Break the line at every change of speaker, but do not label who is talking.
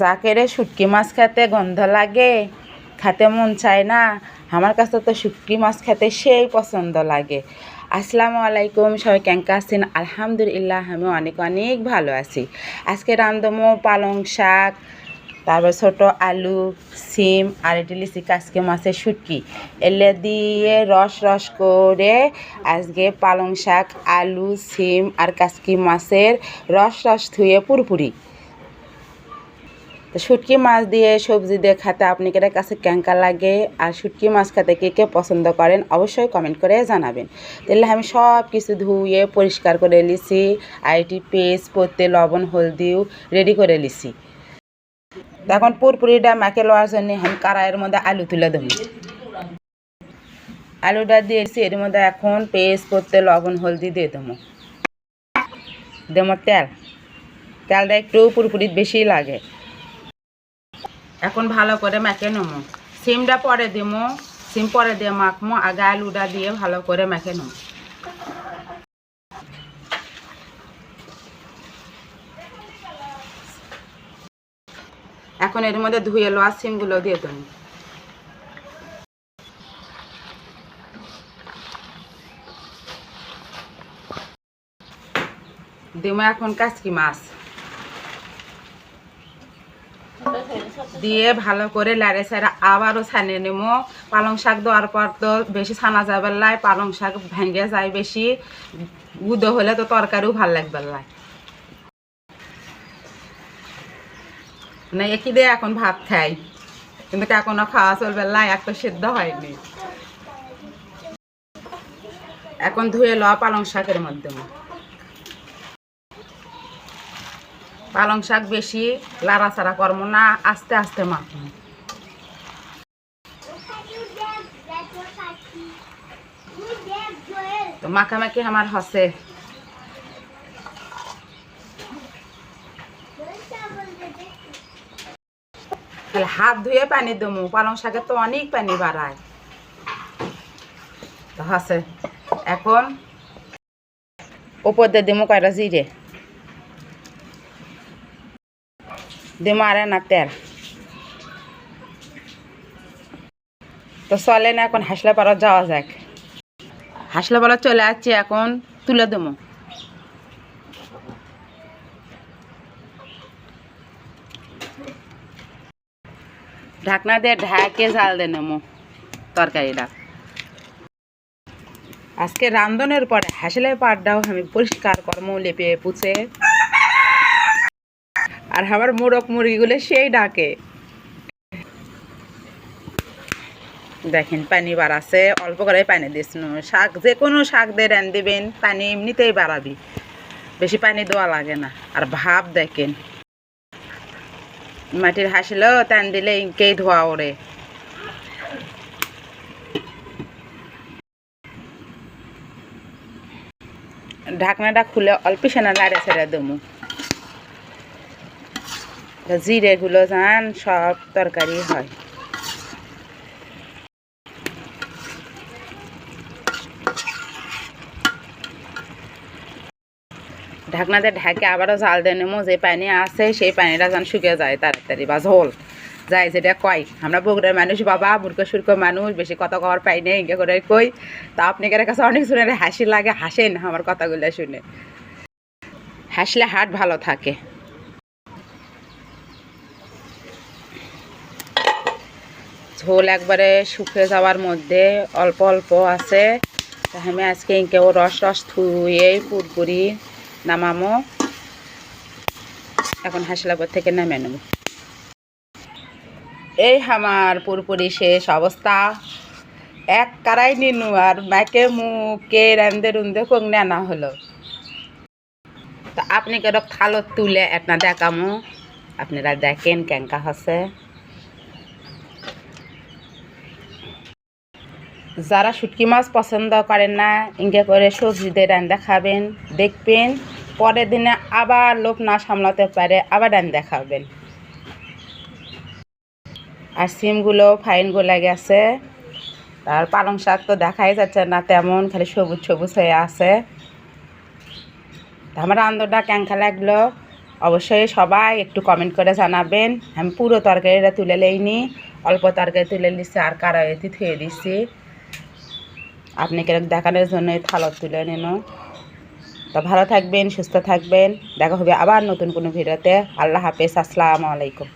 জাকেরে শুটকি মাছ খেতে গন্ধ লাগে, খেতে মন চায় না। আমার কাছে তো শুটকি মাছ খেতে সেই পছন্দ লাগে। আসসালামু আলাইকুম, সবাই কেঙ্কা আছেন? আলহামদুলিল্লাহ, আমি অনেক অনেক ভালো আছি। আজকে রান্ধমো পালং শাক, তারপর ছোট আলু, সিম আর এটি লিচি কাসকে মাছের শুটকি। এলে দিয়ে রস রস করে আজকে পালং শাক, আলু, সিম আর কাসকি মাছের রস রস ধুয়ে পুরোপুরি। তো শুটকি মাছ দিয়ে সবজি দিয়ে খেতে আপনি কেটে কাছে ক্যাঙ্কা লাগে, আর শুটকি মাছ খেতে কে কে পছন্দ করেন অবশ্যই কমেন্ট করে জানাবেন। তাহলে আমি সব কিছু ধুয়ে পরিষ্কার করে লিছি আইটি পেস্ট, পত্তে লবণ, হলদিও রেডি করে লিছি এখন পুরপুরিটা মাকে লওয়ার জন্য আমি কারাইয়ের মধ্যে আলু তুলে দেবো আলুটা দিয়েছি এর মধ্যে এখন পেস্ট করতে লবণ, হলদি দিয়ে দেবো। দেবো তেল। তেলটা একটু পুরপুরি বেশি লাগে। এখন ভালো করে মেখে নেব। সিমটা পরে দেবো, সিম পরে দিয়ে মাখবো আগে আলুটা দিয়ে ভালো করে মেখে নেব। এখন এর মধ্যে ধুয়ে লোয়া সিমগুলো দিয়ে দেবো। দেবো এখন কাচকি মাছ? দিয়ে ভালো করে লাড়ে সাড়ে আবারও ছানিয়ে নেব পালং শাক দেওয়ার পর তো বেশি ছানা যাবে লাই, পালং শাক ভেঙে যায় বেশি। গুঁদো হলে তো তরকারিও ভালো লাগবে লাই। মানে একই দিয়ে এখন ভাত খাই। কিন্তু এখনও খাওয়া চলবে, লাই এক তো সিদ্ধ হয়নি। এখন ধুয়ে লওয়া পালং শাকের মধ্যে। পালং শাক বেশি, লাড়াচাড়া করব না, আস্তে আস্তে মাখবো। তো মাখামাখি আমার হসে হাত ধুয়ে পানি দেবো, পালং শাকে তো অনেক পানি বাড়ায়। তো হসে এখন উপর দিয়ে দেবো কয়টা জিরে? দেবো আর না তেল। তো চলে না এখন হাসলে পাড়া যাওয়া যাক। হাসলে পাড়া চলে আসছে এখন তুলে দেবো ঢাকনা দিয়ে ঢাকে জাল দে নেমো তরকারিটা আজকে রান্ধনের পরে হাসলে পাড়টাও আমি পরিষ্কার কর্ম লেপে পুছে। আর আমার মোরগ মুরগিগুলো সেই ডাকে। দেখেন, পানি বাড়াছে অল্প করে পানি দিস শাক, যে কোনো শাক দিয়ে রান দিবেন, পানি এমনিতেই বাড়াবি। বেশি পানি দেওয়া লাগে না। আর ভাব দেখেন, মাটির হাসলেও টান দিলে ইনকেই ধোয়া ওড়ে। ঢাকনাটা খুলে অল্প সেনা লাড়ে ছেড়ে দেবো। জিরেগুলো যান সব তরকারি হয় ঢাকনাতে ঢাকে আবারও জাল দিয়ে নেব যে পানি আছে সেই পানিটা যেন শুকিয়ে যায় তাড়াতাড়ি বা ঝোল। যায় যেটা কয়, আমরা বগুড়ার মানুষ বাবা, বুড়কো সুরকো মানুষ, বেশি কথা কওয়ার পাই নেই ইঙ্গে করে কই। তা আপনাদের কাছে অনেক শুনে হাসি লাগে, হাসেন আমার কথাগুলো শুনে। হাসলে হাট ভালো থাকে। ঝোল একবারে শুকিয়ে যাওয়ার মধ্যে অল্প অল্প আছে। আমি আজকে কেউ রস রস থুয়ে পুরপুরি নামামো। এখন হাসলাপুর থেকে নামে নেব। এই আমার পুরপুরি শেষ অবস্থা। এক কারাই নিনু আর মাকে মুখে রান্দে রুন্দে কোং নেনা হলো। তা আপনি কেরক থালত তুলে একটা দেখামো। আপনারা দেখেন কেঙ্কা হচ্ছে যারা শুটকি মাছ পছন্দ করেন না, ইঙ্গে করে সবজি দিয়ে রান্না খাবেন দেখবেন, পরের দিনে আবার লোক না সামলাতে পারে, আবার রান্না খাবেন আর সিমগুলো ফাইন গোলা গেছে আর পালং শাক তো দেখাই যাচ্ছে না তেমন, খালি সবুজ সবুজ হয়ে আছে। আমার রান্ধটা ক্যাঙ্কা লাগল? অবশ্যই সবাই একটু কমেন্ট করে জানাবেন। আমি পুরো তরকারিটা তুলে লইনি অল্প তরকারি তুলে নিচ্ছি আর কারাইতে থুয়ে দিচ্ছি আপনি কেরক দেখানোর জন্য থালত তুলে নিন তো ভালো থাকবেন, সুস্থ থাকবেন। দেখা হবে আবার নতুন কোনো ভিডিওতে। আল্লাহ হাফেজ, আসসালামু আলাইকুম।